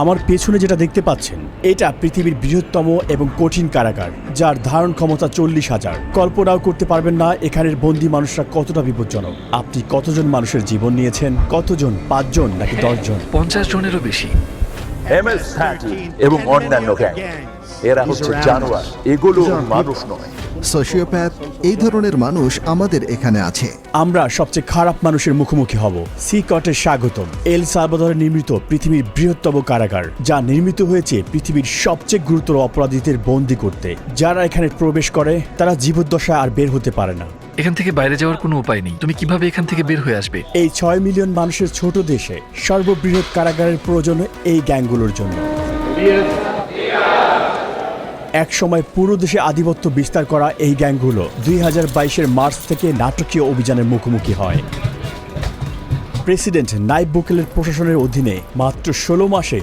আমার পেছনে যেটা দেখতে পাচ্ছেন, এটা পৃথিবীর বৃহত্তম এবং কঠিন কারাগার, যার ধারণ ক্ষমতা চল্লিশ হাজার। কল্পনাও করতে পারবেন না এখানের বন্দি মানুষরা কতটা বিপজ্জনক। আপনি কতজন মানুষের জীবন নিয়েছেন? কতজন? পাঁচজন নাকি দশজন? পঞ্চাশ জনেরও বেশি। এমএস থার্টি এবং অন্যান্য গ্যাং এরা হচ্ছে জানোয়ার এগুলো মানুষ নয় সোশিওপ্যাথ এই ধরনের মানুষ আমাদের এখানে আছে। আমরা সবচেয়ে খারাপ মানুষের মুখোমুখি হব। সি কটের স্বাগতম। এল সালভাদরে নির্মিত পৃথিবীর বৃহত্তম কারাগার যা নির্মিত হয়েছে পৃথিবীর সবচেয়ে গুরুতর অপরাধীদের বন্দি করতে। যারা এখানে প্রবেশ করে তারা জীবদ্দশায় আর বের হতে পারে না। এখান থেকে বাইরে যাওয়ার কোনো উপায় নেই। তুমি কীভাবে এখান থেকে বের হয়ে আসবে? এই ছয় মিলিয়ন মানুষের ছোট দেশে সর্ববৃহৎ কারাগারের প্রয়োজন এই গ্যাংগুলোর জন্য। এক সময় পুরো দেশে আধিপত্য বিস্তার করা এই গ্যাংগুলো দুই হাজার বাইশের মার্চ থেকে নাটকীয় অভিযানের মুখোমুখি হয়। প্রেসিডেন্ট নাইব বুকেলের প্রশাসনের অধীনে মাত্র ষোলো মাসে